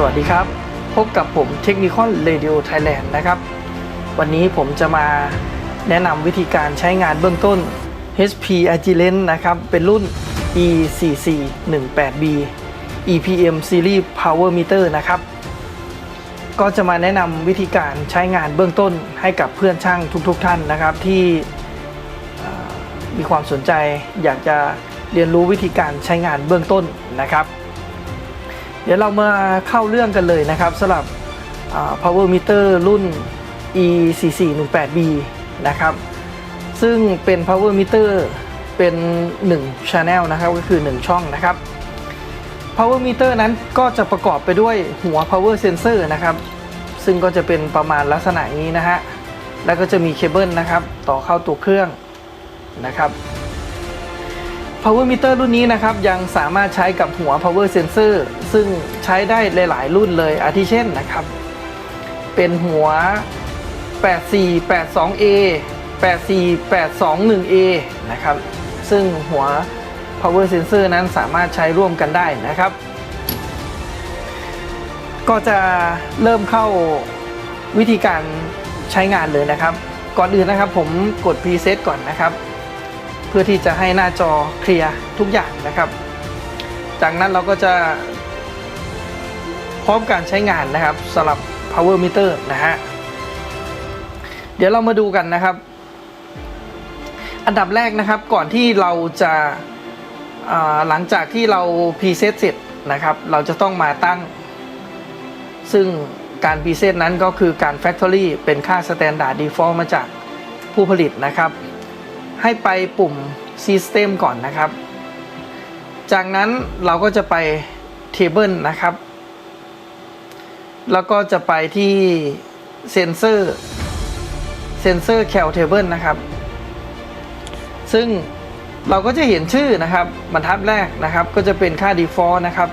สวัสดีครับ พบกับผมเทคนิคอลเรดิโอไทยแลนด์นะครับ วันนี้ผมจะมาแนะนำวิธีการใช้งานเบื้องต้น HP Agilent นะครับ เป็นรุ่น E4418B EPM Series Power Meter นะครับ ก็จะมาแนะนำวิธีการใช้งานเบื้องต้นให้กับเพื่อนช่างทุกๆทท่านนะครับ ที่มีความสนใจอยากจะเรียนรู้วิธีการใช้งานเบื้องต้นนะครับ เดี๋ยวเรามาเข้าเรื่องกันเลยนะครับสำหรับ power meter รุ่น E4418B นะครับ ซึ่งเป็น power meter เป็น 1 channel นะครับก็คือ 1 ช่องนะครับ power meter นั้นก็จะประกอบไปด้วยหัว power sensor นะครับ ซึ่งก็จะเป็นประมาณลักษณะนี้นะฮะ แล้วก็จะมีเคเบิลนะครับ ต่อเข้าตัวเครื่องนะครับ power meter รุ่นนี้นะครับยังสามารถใช้กับหัว power sensor ซึ่งใช้ได้หลาย ๆ รุ่นเลยอาทิเช่นนะครับ เป็นหัว 8482A 84821A นะครับ ซึ่งหัว power sensor นั้นสามารถใช้ร่วมกันได้นะครับ ก็จะเริ่มเข้าวิธีการใช้งานเลยนะครับ ก่อนอื่นนะครับผมกด preset ก่อนนะครับ เพื่อที่จะให้หน้าจอเคลียร์ทุกอย่างนะครับ จากนั้นเราก็จะพร้อมการใช้งานนะครับสำหรับ power meter นะฮะเดี๋ยวเรามาดูกันนะครับ อันดับแรกนะครับก่อนที่เราจะาหลังจากที่เราพรีเซตเสร็จนะครับ เราจะต้องมาตั้ง ซึ่งการพรีเซตนั้นก็คือการ Factory เป็นค่า Standard Default มาจากผู้ผลิตนะครับ ให้ไปปุ่ม System ก่อนนะครับ จากนั้นเราก็จะไป Table นะครับ แล้วก็จะไปที่ Sensor Sensor Cal Table นะครับ ซึ่งเราก็จะเห็นชื่อนะครับบรรทัดแรกนะครับ ก็จะเป็นค่า default นะครับ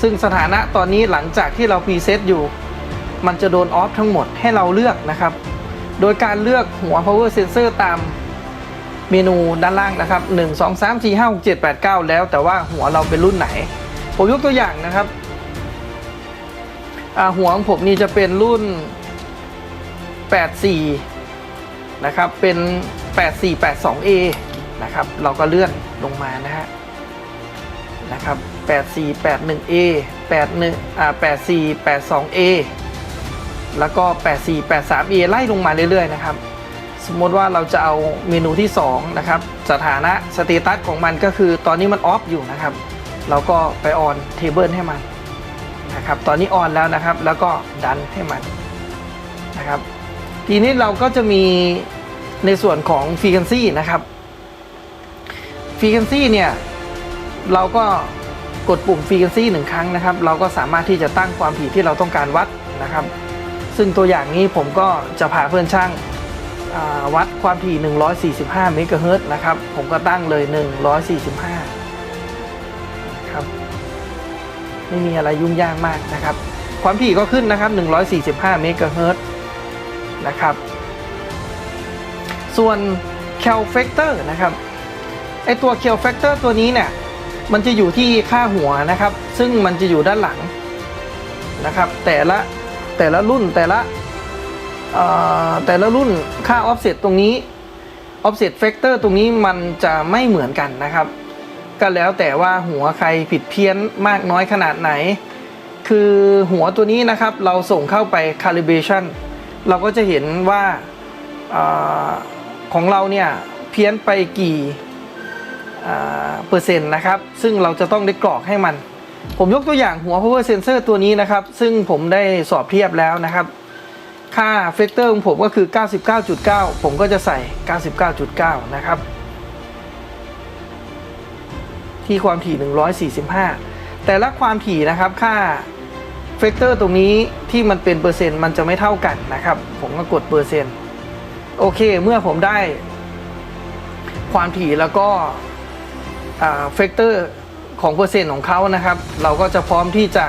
ซึ่งสถานะตอนนี้หลังจากที่เราพรีเซตอยู่ มันจะโดนออฟทั้งหมดให้เราเลือกนะครับ โดยการเลือกหัว power sensor ตาม เมนูด้านล่างนะครับ 1 2 3 4 5 6 7 8 9 แล้วแต่ว่าหัวเราเป็นรุ่นไหน ผมยกตัวอย่างนะครับหัวของผมนี่จะเป็นรุ่น 84 นะครับ เป็น 8482A นะครับ เราก็เลื่อนลงมานะฮะ นะครับ 8481A 81อ่า 8482A แล้วก็ 8483A ไล่ลงมาเรื่อยๆนะครับ สมมติว่าเราจะเอาเมนูที่2นะครับสถานะสเตตัสของมันก็คือตอนนี้มันออฟอยู่นะครับเราก็ไปออนเทเบิลให้มันนะครับตอนนี้ออนแล้วนะครับ แล้วก็ดันให้มันนะครับทีนี้เราก็จะมีในส่วนของ frequency นะครับ frequency เนี่ยเราก็กดปุ่ม frequency หนึ่งครั้งนะครับ เราก็สามารถที่จะตั้งความถี่ที่เราต้องการวัดนะครับ ซึ่งตัวอย่างนี้ผมก็จะพาเพื่อนช่าง วัดความถี่ 145 เมกะเฮิรตซ์นะครับ ผมก็ตั้งเลย 145ครับ ไม่มีอะไรยุ่งยากมากนะครับ ความถี่ก็ขึ้นนะครับ 145 เมกะเฮิรตซ์นะครับ ส่วน cal factor นะครับ ไอตัว cal factor ตัวนี้เนี่ย มันจะอยู่ที่ค่าหัวนะครับ ซึ่งมันจะอยู่ด้านหลังนะครับ แต่ละแต่ละรุ่นแต่ละ แต่ละรุ่นค่า offset ตรงนี้ offset factor ตรงนี้มันจะไม่เหมือนกันนะครับ ก็แล้วแต่ว่าหัวใครผิดเพี้ยนมากน้อยขนาดไหน คือหัวตัวนี้นะครับเราส่งเข้าไป calibration เราก็จะเห็นว่าอาของเราเนี่ยเพี้ยนไปกี่เปอร์เซ็นต์นะครับ ซึ่งเราจะต้องได้กรอกให้มัน ผมยกตัวอย่างหัว power sensor ตัวนี้นะครับ ซึ่งผมได้สอบเทียบแล้วนะครับ ค่าเฟกเตอร์ของผมก็คือ 99.9 ผมก็จะใส่ 99.9 นะครับ ที่ความถี่ 145 แต่ละความถี่นะครับค่าเฟกเตอร์ตรงนี้ที่มันเป็นเปอร์เซ็นต์มันจะไม่เท่ากันนะครับ ผมก็กดเปอร์เซ็นต์โอเค เมื่อผมได้ ความถี่แล้วก็เฟกเตอร์ของเปอร์เซ็นต์ของเขานะครับ เราก็จะพร้อมที่จะ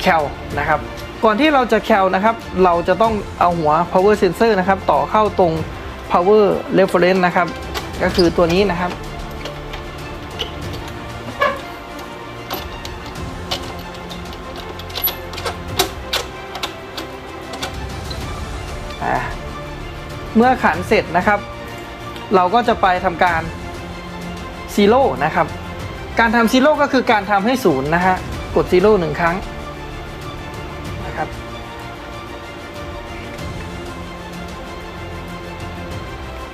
แคลนะครับ ก่อนที่เราจะแคลนะครับ เราจะต้องเอาหัว power sensor นะครับ ต่อเข้าตรง power reference นะครับ ก็คือตัวนี้นะครับ เมื่อขันเสร็จนะครับ เราก็จะไปทำการซีโร่นะครับ การทำซีโร่ก็คือการทำให้ศูนย์นะฮะ กดซีโร่หนึ่งครั้ง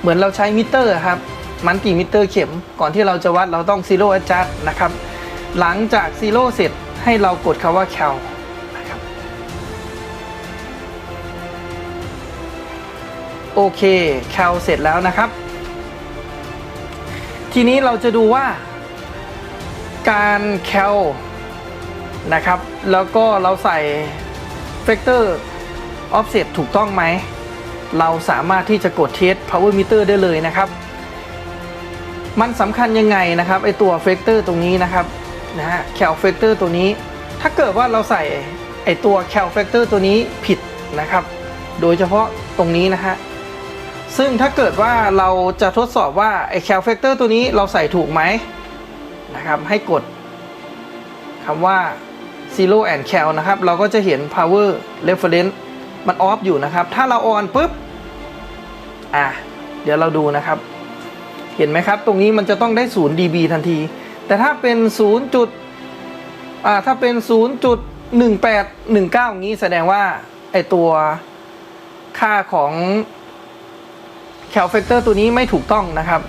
เหมือนเราใช้มิเตอร์ครับมันกี่มิเตอร์เข็ม ก่อนที่เราจะวัดเราต้องซีโร่ adjust นะครับ หลังจากซีโร่เสร็จให้เรากดคำว่า cal นะครับโอเค cal เสร็จแล้วนะครับ ทีนี้เราจะดูว่า การ cal นะครับ แล้วก็เราใส่ factor offset ถูกต้องไหม เราสามารถที่จะกดเทส power meter ได้เลยนะครับ มันสำคัญยังไงนะครับไอตัว factor ตรงนี้นะครับนะฮะ cal factor ตัวนี้ ถ้าเกิดว่าเราใส่ไอตัว cal factor ตัวนี้ผิดนะครับ โดยเฉพาะตรงนี้นะฮะซึ่งถ้าเกิดว่าเราจะทดสอบว่าไอ้ cal factor ตัวนี้เราใส่ถูกไหมนะครับให้กดคำว่า zero and cal นะครับ เราก็จะเห็น power reference มันออฟอยู่นะครับ ถ้าเราออนปุ๊บ อะ เดี๋ยวเราดูนะครับ เห็นไหมครับ ตรงนี้มันจะต้องได้ 0 dB ทันที แต่ถ้าเป็น 0. จุด อ่า ถ้าเป็น0.1819 อย่างนี้แสดงว่า ไอตัวค่าของ cal factor ตัวนี้ไม่ถูกต้องนะครับ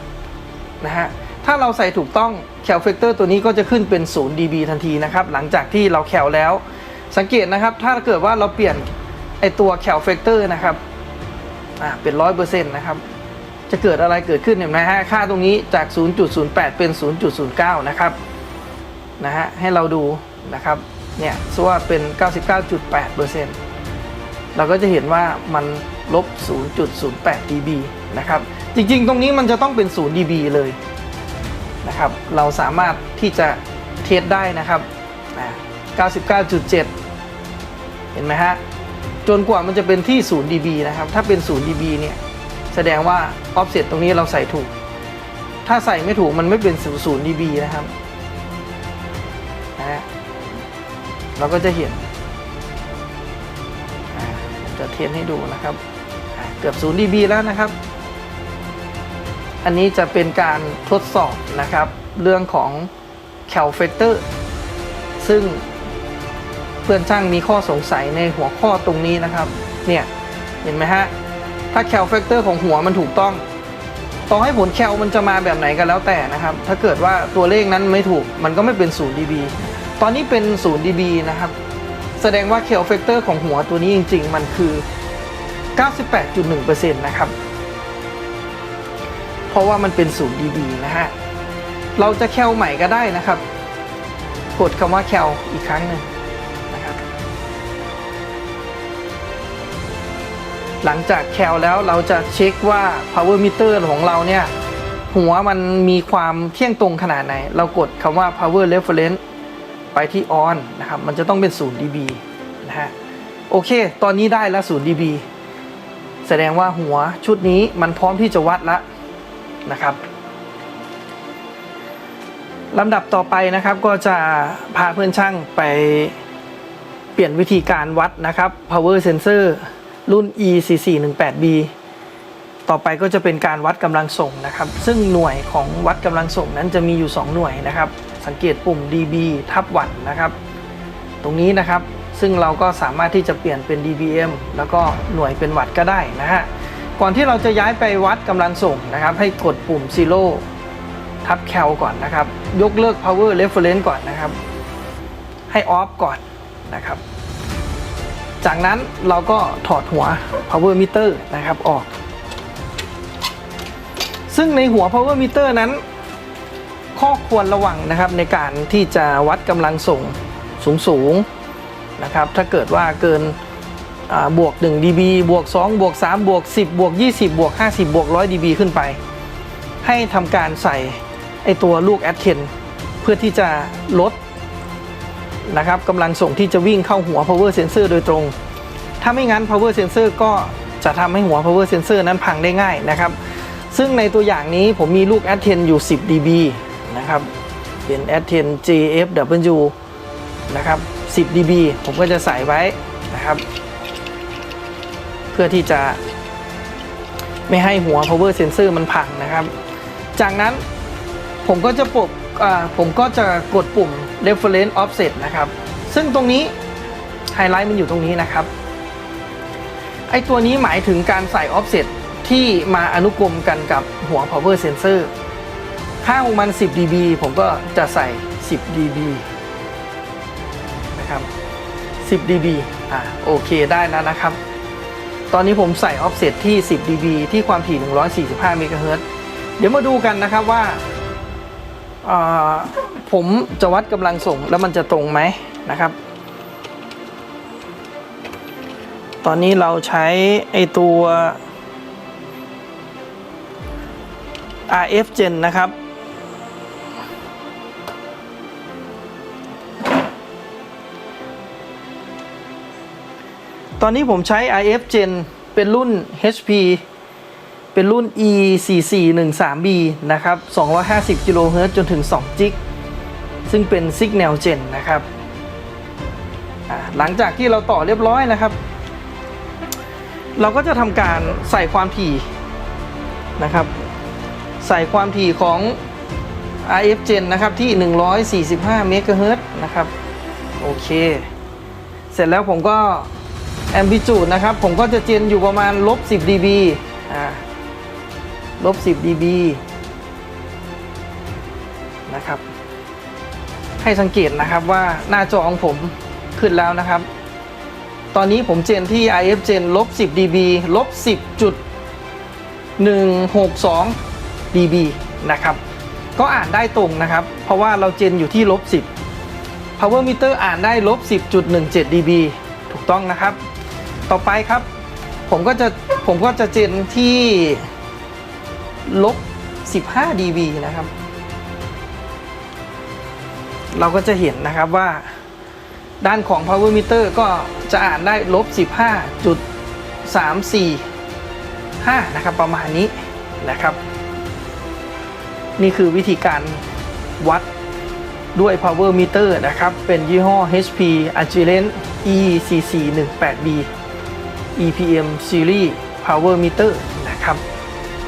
นะฮะ ถ้าเราใส่ถูกต้อง cal factor ตัวนี้ก็จะขึ้นเป็น 0 dB ทันทีนะครับ หลังจากที่เรา cal แล้ว สังเกตนะครับ ถ้าเกิดว่าเราเปลี่ยน ไอตัว cal factor นะครับอ่าเป็น100%นต์นะครับ จะเกิดอะไรเกิดขึ้นเห็นไหมฮะ ค่าตรงนี้จาก 0.08 เป็น 0.09 นะครับ นะฮะ ให้เราดูนะครับ เนี่ยสว่าเป็น 99.8%เซ็นต์เราก็จะเห็นว่ามันลบ 0.08 dB นะครับ จริงๆ ตรงนี้มันจะต้องเป็น 0 dB เลยนะครับ เราสามารถที่จะเทสได้นะครับ 99.7 เห็นไหมฮะ จนกว่ามันจะเป็นที่0 dB นะครับ ถ้าเป็น0 dB เนี่ย แสดงว่า offset ตรงนี้เราใส่ถูก ถ้าใส่ไม่ถูกมันไม่เป็น0 dB นะครับนะฮะเราก็จะเห็นผมจะเทียนให้ดูนะครับ เกือบ0 dB แล้วนะครับ อันนี้จะเป็นการทดสอบนะครับ เรื่องของ cal factor ซึ่ง พื่อนช่างมีข้อสงสัยในหัวข้อตรงนี้นะครับ เนี่ยเห็นไหมฮะ ถ้า cal factor ของหัวมันถูกต้อง ต่อให้ผล cal มันจะมาแบบไหนก็แล้วแต่นะครับ ถ้าเกิดว่าตัวเลขนั้นไม่ถูกมันก็ไม่เป็น0 dB ตอนนี้เป็น0 dB นะครับ แสดงว่า cal factor ของหัวตัวนี้จริง ๆ มันคือ 98.1%นะครับ เพราะว่ามันเป็น0 dB นะฮะ เราจะ cal ใหม่ก็ได้นะครับ กดคำว่า cal อีกครั้งหนึ่ง หลังจากแคลแล้วเราจะเช็คว่า power meter ของเราเนี่ย หัวมันมีความเที่ยงตรงขนาดไหน เรากดคำว่า power reference ไปที่ on นะครับ มันจะต้องเป็น 0 dB นะฮะ โอเค ตอนนี้ได้แล้ว0 dB แสดงว่าหัวชุดนี้มันพร้อมที่จะวัดแล้วนะครับลำดับต่อไปนะครับก็จะพาเพื่อนช่างไปเปลี่ยนวิธีการวัดนะครับ power sensor รุ่น E4418B ต่อไปก็จะเป็นการวัดกำลังส่งนะครับ ซึ่งหน่วยของวัดกำลังส่งนั้นจะมีอยู่ 2 หน่วยนะครับ สังเกตปุ่ม dB ทับวัตต์นะครับ ตรงนี้นะครับ ซึ่งเราก็สามารถที่จะเปลี่ยนเป็น dBm แล้วก็หน่วยเป็นวัตต์ก็ได้นะฮะ ก่อนที่เราจะย้ายไปวัดกำลังส่งนะครับ ให้กดปุ่ม zero ทับ cal ก่อนนะครับ ยกเลิก power reference ก่อนนะครับ ให้ off ก่อนนะครับ จากนั้นเราก็ถอดหัว power meter นะครับออก ซึ่งในหัว power meter นั้น ข้อควรระวังนะครับในการที่จะวัดกำลังส่งสูงสูงนะครับถ้าเกิดว่าเกินบวก 1 dB บวก 2 บวก 3 บวก 10 บวก 20 บวก 50 บวก 100 dB ขึ้นไป ให้ทำการใส่ไอตัวลูกแอดเทนเพื่อที่จะลด นะครับกำลังส่งที่จะวิ่งเข้าหัว power sensor โดยตรง ถ้าไม่งั้น power sensor ก็จะทำให้หัว power sensor นั้นพังได้ง่ายนะครับ ซึ่งในตัวอย่างนี้ผมมีลูก a d 10อยู่ 10 dB นะครับ เป็น a d 10 JFW นะครับ 10 dB ผมก็จะใส่ไว้นะครับ เพื่อที่จะไม่ให้หัว power sensor มันพังนะครับ จากนั้นผมก็จะปลดอ่าผมก็จะกดปุ่ม reference offset นะครับ ซึ่งตรงนี้ไฮไลท์มันอยู่ตรงนี้นะครับ ไอตัวนี้หมายถึงการใส่ offset ที่มาอนุกรมกันกับหัว power sensor ค่าของมัน 10 dB ผมก็จะใส่ 10 dB นะครับ 10 dB อ่าโอเคได้แล้วนะครับ ตอนนี้ผมใส่ offset ที่ 10 dB ที่ความถี่ 145เมกะเฮิรตเดี๋ยวมาดูกันนะครับว่า ผมจะวัดกำลังส่งแล้วมันจะตรงไหมนะครับ ตอนนี้เราใช้ไอตัว RF Gen นะครับ ตอนนี้ผมใช้ RF Gen เป็นรุ่น HP เป็นรุ่น E4413B นะครับ 250กิโลเฮิรตซ์จนถึง2จิกซึ่งเป็น Signal Gen นะครับหลังจากที่เราต่อเรียบร้อยนะครับ เราก็จะทำการใส่ความถี่นะครับ ใส่ความถี่ของ RF Gen นะครับที่ 145เมกะเฮิรตซ์นะครับ โอเค เสร็จแล้วผมก็ Amplitude นะครับ ผมก็จะเจนอยู่ประมาณลบ10 dB อ่า ลบ 10 dB นะครับ ให้สังเกตนะครับว่าหน้าจอของผมขึ้นแล้วนะครับ ตอนนี้ผมเจนที่ IF Gen ลบ 10 dB ลบ 10.162 dB นะครับ ก็อ่านได้ตรงนะครับ เพราะว่าเราเจนอยู่ที่ลบ 10 Power Meter อ่านได้ลบ 10.17 dB ถูกต้องนะครับ ต่อไปครับ ผมก็จะผมก็จะเจนที่ ลบ 15 dB นะครับ เราก็จะเห็นนะครับว่า ด้านของ power meter ก็จะอ่านได้ลบ 15.345 นะครับ ประมาณนี้นะครับ นี่คือวิธีการวัดด้วย power meter นะครับ เป็นยี่ห้อ HP Agilent ECC 18B EPM Series Power Meter นะครับ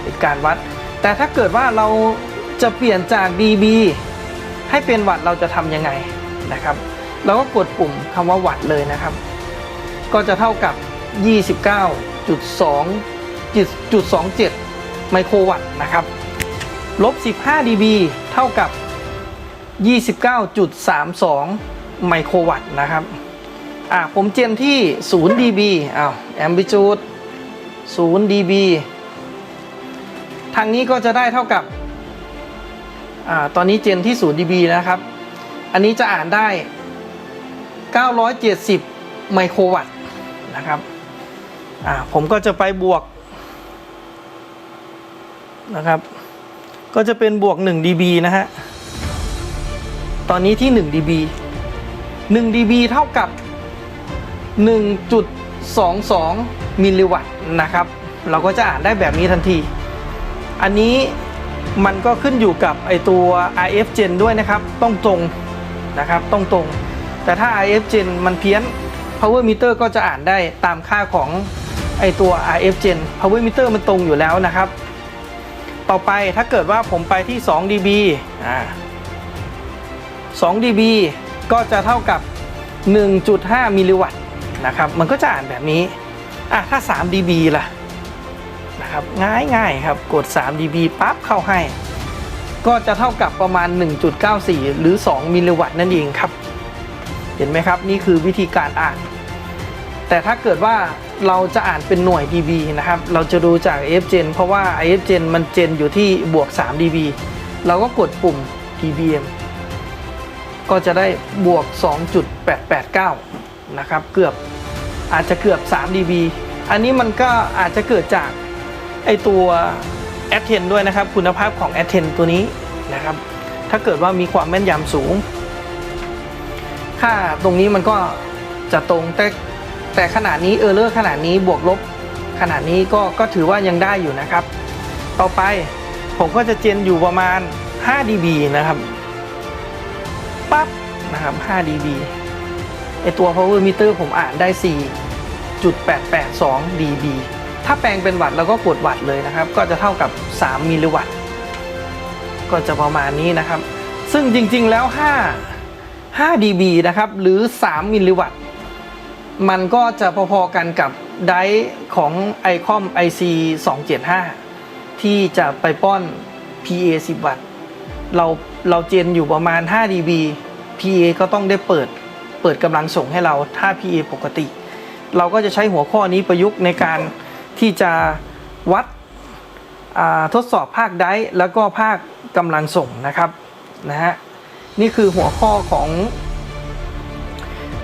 เป็นการวัด แต่ถ้าเกิดว่าเราจะเปลี่ยนจาก dB ให้เป็นวัตต์เราจะทำยังไงนะครับ เราก็กดปุ่มคำว่าวัตต์เลยนะครับ ก็จะเท่ากับ 29.2.27 ไมโครวัตต์นะครับลบ 15 dB เท่ากับ 29.32 ไมโครวัตต์นะครับ อะผมเจนที่ 0 dB อ้าว amplitude 0 dB ทางนี้ก็จะได้เท่ากับอตอนนี้เจนที่ 0 dB นะครับ อันนี้จะอ่านได้ 970 ไมโครวัตต์นะครับผมก็จะไปบวกนะครับ ก็จะเป็นบวก 1 dB นะฮะ ตอนนี้ที่ 1 dB 1 dB เท่ากับ 1.22 มิลลิวัตต์นะครับ เราก็จะอ่านได้แบบนี้ทันที อันนี้มันก็ขึ้นอยู่กับไอตัว RF Gen ด้วยนะครับ ต้องตรงนะครับ ต้องตรง แต่ถ้า RF Gen มันเพี้ยน Power Meter ก็จะอ่านได้ตามค่าของไอตัว RF Gen Power Meter มันตรงอยู่แล้วนะครับ ต่อไปถ้าเกิดว่าผมไปที่ 2 dB อ่า2 dB ก็จะเท่ากับ 1.5 มิลลิวัตต์นะครับ มันก็จะอ่านแบบนี้ อะ ถ้า 3 dB ล่ะนะ ครับง่ายง่ายครับกด 3 dB ปั๊บเข้าให้ ก็จะเท่ากับประมาณ 1.94 หรือ 2 มิลลิวัตต์นั่นเองครับ เห็นไหมครับ นี่คือวิธีการอ่าน แต่ถ้าเกิดว่าเราจะอ่านเป็นหน่วย dB นะครับ เราจะดูจาก f gen เพราะว่า f gen มันเจนอยู่ที่บวก 3 dB เราก็กดปุ่ม dBm ก็จะได้บวก 2.889 นะครับ เกือบอาจจะเกือบ 3 dB อันนี้มันก็อาจจะเกิดจาก ไอตัว a t t e n ด้วยนะครับ คุณภาพของ a t t e n ตัวนี้นะครับ ถ้าเกิดว่ามีความแม่นยำสูง ค่าตรงนี้มันก็จะตรงแต่แต่ขนาดนี้เออร์เลอร์ขนาดนี้บวกลบขนาดนี้ก็ก็ถือว่ายังได้อยู่นะครับ ต่อไปผมก็จะเจนอยู่ประมาณ 5 dB นะครับปั๊บนะครับ 5 dB ไอตัว power meter ผมอ่านได้ 4.882 dB ถ้าแปลงเป็นวัตต์เราก็กดวัตต์เลยนะครับ ก็จะเท่ากับ 3 มิลลิวัตต์ ก็จะประมาณนี้นะครับ ซึ่งจริงๆแล้ว 5 5 dB นะครับ หรือ 3 มิลลิวัตต์ มันก็จะพอๆกันกับไดร์ของ ICOM IC 275 ที่จะไปป้อน PA 10 วัตต์ เราเราเจนอยู่ประมาณ 5 dB PA ก็ต้องได้เปิดเปิดกำลังส่งให้เราถ้า PA ปกติ เราก็จะใช้หัวข้อนี้ประยุกต์ในการ ที่จะวัดทดสอบภาคไดแล้วก็ภาคกำลังส่งนะครับนะฮะนี่คือหัวข้อของ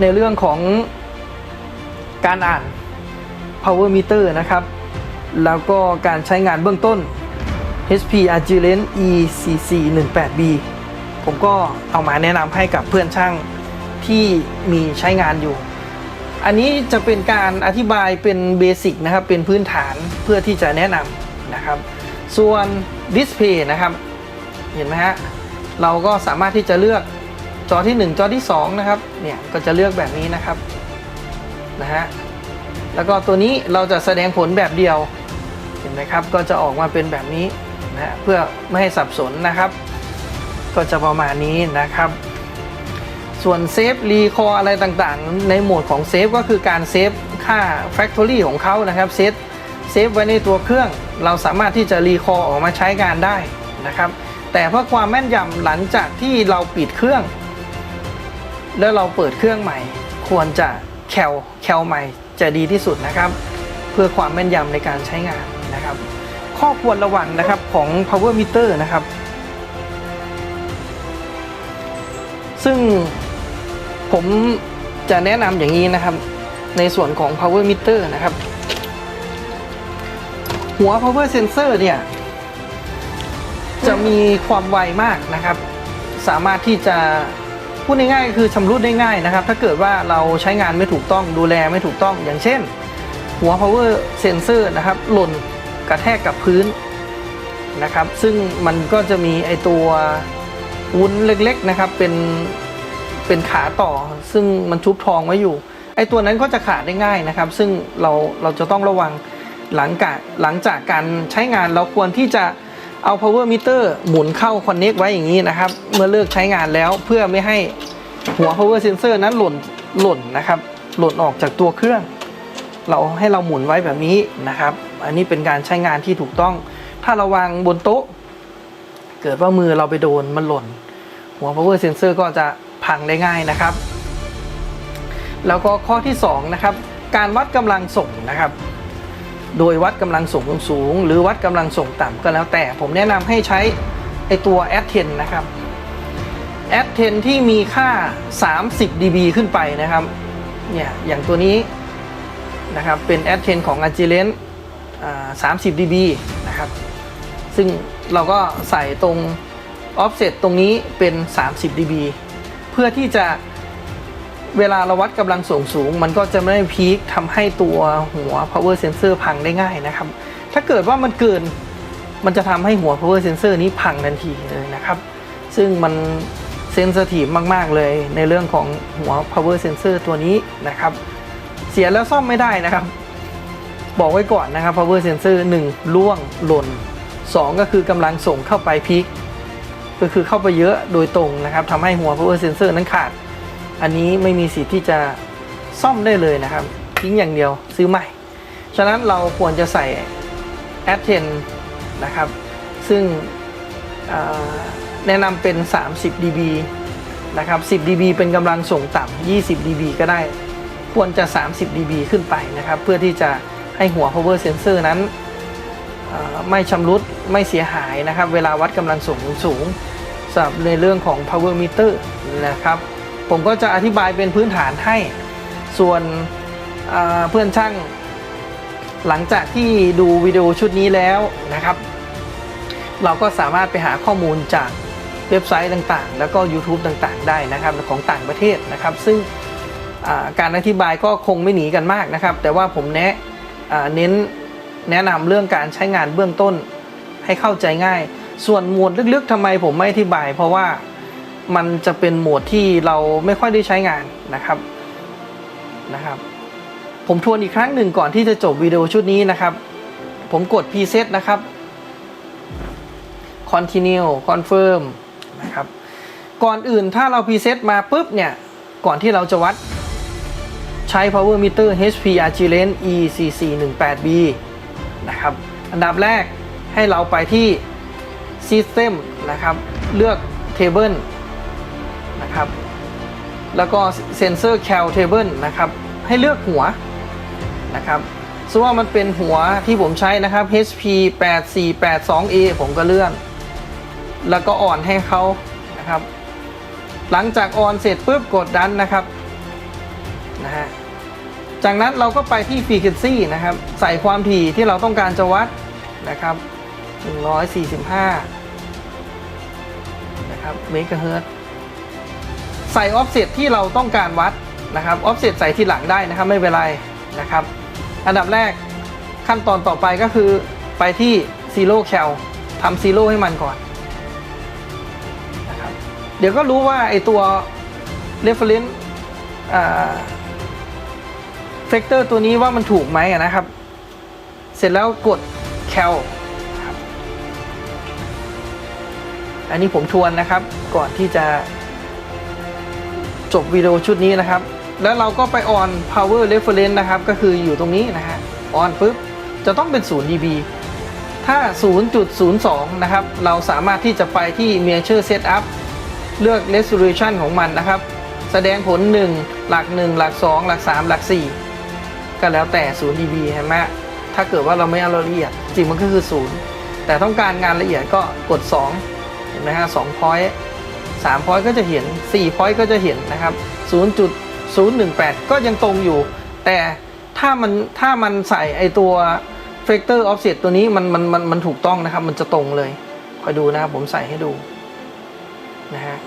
ในเรื่องของการอ่าน power meter นะครับ แล้วก็การใช้งานเบื้องต้น HP Agilent ECC 18B ผมก็เอามาแนะนำให้กับเพื่อนช่างที่มีใช้งานอยู่ อันนี้จะเป็นการอธิบายเป็นเบสิกนะครับ เป็นพื้นฐานเพื่อที่จะแนะนำนะครับ ส่วนดิสเพย์นะครับ เห็นไหมฮะ เราก็สามารถที่จะเลือกจอที่ 1 จอที่ 2 นะครับ เนี่ยก็จะเลือกแบบนี้นะครับ นะฮะ แล้วก็ตัวนี้เราจะแสดงผลแบบเดียว เห็นไหมครับ ก็จะออกมาเป็นแบบนี้นะฮะ เพื่อไม่ให้สับสนนะครับ ก็จะประมาณนี้นะครับ ส่วนเซฟรีคออะไรต่างๆ ในโหมดของเซฟก็คือการเซฟค่า Factory ของเขานะครับเซฟเซฟไว้ในตัวเครื่อง เราสามารถที่จะรีคอออกมาใช้งานได้นะครับ แต่เพื่อความแม่นยำหลังจากที่เราปิดเครื่อง แล้วเราเปิดเครื่องใหม่ ควรจะแคลแคลใหม่จะดีที่สุดนะครับ เพื่อความแม่นยำในการใช้งานนะครับ ข้อควรระวังนะครับของ power meter นะครับ ซึ่ง ผมจะแนะนำอย่างนี้นะครับ ในส่วนของ power meter นะครับ หัว power sensor เนี่ย จะมีความไวมากนะครับ สามารถที่จะพูดง่ายๆคือชำรุดได้ง่ายนะครับ ถ้าเกิดว่าเราใช้งานไม่ถูกต้องดูแลไม่ถูกต้องอย่างเช่น หัว power sensor นะครับ หล่นกระแทกกับพื้นนะครับ ซึ่งมันก็จะมีไอตัววุ้นเล็กๆนะครับเป็น เป็นขาต่อ ซึ่งมันชุบทองไว้อยู่ไอตัวนั้นก็จะขาดได้ง่ายนะครับ ซึ่งเราเราจะต้องระวังหลังจากหลังจากการใช้งานเราควรที่จะเอา power meter หมุนเข้า connect ไว้อย่างนี้นะครับ เมื่อเลิกใช้งานแล้วเพื่อไม่ให้หัว power sensor นั้นหล่นหล่นนะครับ หล่นออกจากตัวเครื่อง เราให้เราหมุนไว้แบบนี้นะครับ อันนี้เป็นการใช้งานที่ถูกต้อง ถ้าเราวางบนโต๊ะ เกิดว่ามือเราไปโดนมันหล่น หัว power sensor ก็จะ พังได้ง่ายนะครับ แล้วก็ข้อที่2นะครับการวัดกำลังส่งนะครับ โดยวัดกำลังส่งสูง หรือวัดกำลังส่งต่ำก็แล้วแต่ ผมแนะนำให้ใช้ไอตัว a d 10นะครับ a d 10ที่มีค่า 30 dB ขึ้นไปนะครับเนี่ยอย่างตัวนี้นะครับเป็น a d 10ของ Agilent อ่า30 dB นะครับซึ่งเราก็ใส่ตรง offset ตรงนี้เป็น 30 dB เพื่อที่จะเวลาเราวัดกำลังส่งสูง มันก็จะไม่ได้พีคทำให้ตัวหัว power sensor พังได้ง่ายนะครับ ถ้าเกิดว่ามันเกินมันจะทำให้หัว power sensor นี้พังทันทีเลยนะครับ ซึ่งมันเซน i ทีฟมาก ๆ เลยในเรื่องของหัว power sensor ตัวนี้นะครับ เสียแล้วซ่อมไม่ได้นะครับ บอกไว้ก่อนนะครับ power sensor 1ล่วงหล่น 2 ก็คือกำลังส่งเข้าไปพีค ก็คือเข้าไปเยอะโดยตรงนะครับทำให้หัว power sensor นั้นขาด อันนี้ไม่มีสิทธิ์ที่จะซ่อมได้เลยนะครับ ทิ้งอย่างเดียวซื้อใหม่ ฉะนั้นเราควรจะใส่ a d 10นะครับ ซึ่งแนะนำเป็น 30 dB นะครับ 10 dB เป็นกำลังส่งต่ำ 20 dB ก็ได้ ควรจะ 30 dB ขึ้นไปนะครับ เพื่อที่จะให้หัว power sensor นั้น ไม่ชำรุดไม่เสียหายนะครับ เวลาวัดกำลังส่งสูงสำหรับในเรื่องของ power meter นะครับ ผมก็จะอธิบายเป็นพื้นฐานให้ ส่วนเพื่อนช่างหลังจากที่ดูวิดีโอชุดนี้แล้วนะครับ เราก็สามารถไปหาข้อมูลจากเว็บไซต์ต่างๆ แล้วก็ YouTube ต่างๆ ได้นะครับของต่างประเทศนะครับ ซึ่งการอธิบายก็คงไม่หนีกันมากนะครับ แต่ว่าผมแนะเน้น แนะนำเรื่องการใช้งานเบื้องต้นให้เข้าใจง่าย ส่วนหมวดลึกๆทำไมผมไม่อธิบาย เพราะว่ามันจะเป็นหมวดที่เราไม่ค่อยได้ใช้งานนะครับนะครับ ผมทวนอีกครั้งหนึ่งก่อนที่จะจบวิดีโอชุดนี้นะครับ ผมกด preset นะครับ continue confirm นะครับก่อนอื่นถ้าเรา preset มาปุ๊บเนี่ยก่อนที่เราจะวัดใช้ power meter HP Agilent ECC 1 8 B นะครับ อันดับแรกให้เราไปที่ system นะครับ เลือก table นะครับ แล้วก็ sensor cal table นะครับ ให้เลือกหัวนะครับซึ่งว่ามันเป็นหัวที่ผมใช้นะครับ HP 8482A ผมก็เลื่อน แล้วก็อ่อนให้เขานะครับ หลังจากออนเสร็จปุ๊บกดดันนะครับนะฮะ จากนั้นเราก็ไปที่ frequency นะครับ ใส่ความถี่ที่เราต้องการจะวัดนะครับ 145 นะครับเมกะเฮิรตซ์ใส่ offset ที่เราต้องการวัดนะครับ offset ใส่ที่หลังได้นะครับ ไม่เป็นไรนะครับ อันดับแรกขั้นตอนต่อไปก็คือไปที่ zero cal ทำ zero ให้มันก่อนนะครับเดี๋ยวก็รู้ว่าไอตัว reference อ่า เฟกเตอร์ตัวนี้ว่ามันถูกไหมนะครับ เสร็จแล้วกด cal ครับอันนี้ผมทวนนะครับก่อนที่จะจบวิดีโอชุดนี้นะครับ แล้วเราก็ไป on power reference นะครับ ก็คืออยู่ตรงนี้นะฮะ on ปุ๊บ จะต้องเป็น 0 dB ถ้า 0.02 นะครับ เราสามารถที่จะไปที่ measure setup เลือก resolution ของมันนะครับ แสดงผล 1 หลัก 1 หลัก 2 หลัก 3 หลัก 4 ก็แล้วแต่0 dB เห็นไหมถ้าเกิดว่าเราไม่เอาละเอียดจริงมันก็คือ0แต่ต้องการงานละเอียดก็กด 2 เห็นไหมฮะ2 point 3 point ก็จะเห็น4 point ก็จะเห็นนะครับ 0.018 ก็ยังตรงอยู่ แต่ถ้ามันถ้ามันใส่ไอตัว factor offset ตัวนี้มันมันมันมันถูกต้องนะครับ มันจะตรงเลยคอยดูนะครับผมใส่ให้ดูนะฮะ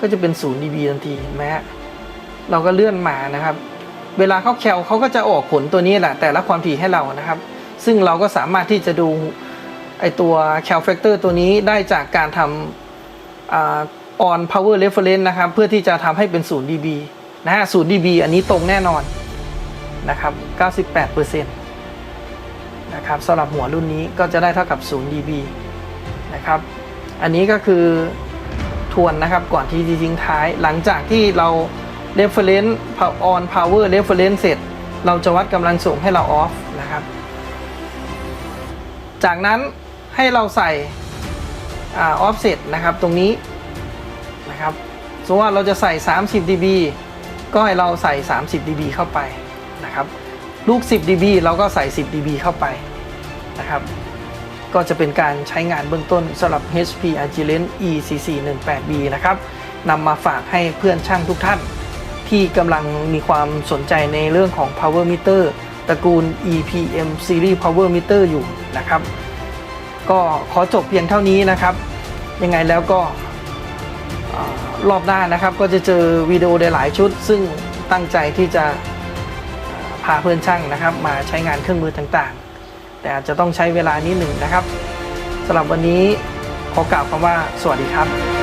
ก็จะเป็น 0 dB ทันทีเห็นไหมฮะเราก็เลื่อนมานะครับ เวลาเขาแคลเขาก็จะออกผลตัวนี้แหละ แต่ละความถี่ให้เรานะครับ ซึ่งเราก็สามารถที่จะดูไอตัว cal factor ตัวนี้ได้จากการทำอ่า on power reference นะครับ เพื่อที่จะทำให้เป็น 0 dB นะฮะ 0 dB อันนี้ตรงแน่นอนนะครับ 98%นะครับสำหรับหัวรุ่นนี้ก็จะได้เท่ากับ 0 dB นะครับ อันนี้ก็คือทวนนะครับก่อนที่จะทิ้งท้ายหลังจากที่เรา reference on power reference เสร็จ เราจะวัดกำลังส่งให้เรา off นะครับ จากนั้นให้เราใส่อ่า offset นะครับ ตรงนี้นะครับ สมมติว่าเราจะใส่ 30 dB ก็ให้เราใส่ 30 dB เข้าไปนะครับ ลูก 10 dB เราก็ใส่ 10 dB เข้าไปนะครับ ก็จะเป็นการใช้งานเบื้องต้นสำหรับ HP Agilent ECC 18B นะครับนำมาฝากให้เพื่อนช่างทุกท่าน ที่กำลังมีความสนใจในเรื่องของ Power Meter ตระกูล EPM Series Power Meter อยู่นะครับ ก็ขอจบเพียงเท่านี้นะครับ ยังไงแล้วก็รอบหน้านะครับก็จะเจอวิดีโอหลายชุด ซึ่งตั้งใจที่จะพาเพื่อนช่างนะครับ มาใช้งานเครื่องมือต่างๆ แต่อาจจะต้องใช้เวลานิดหนึ่งนะครับสำหรับวันนี้ขอกล่าวคำว่าสวัสดีครับ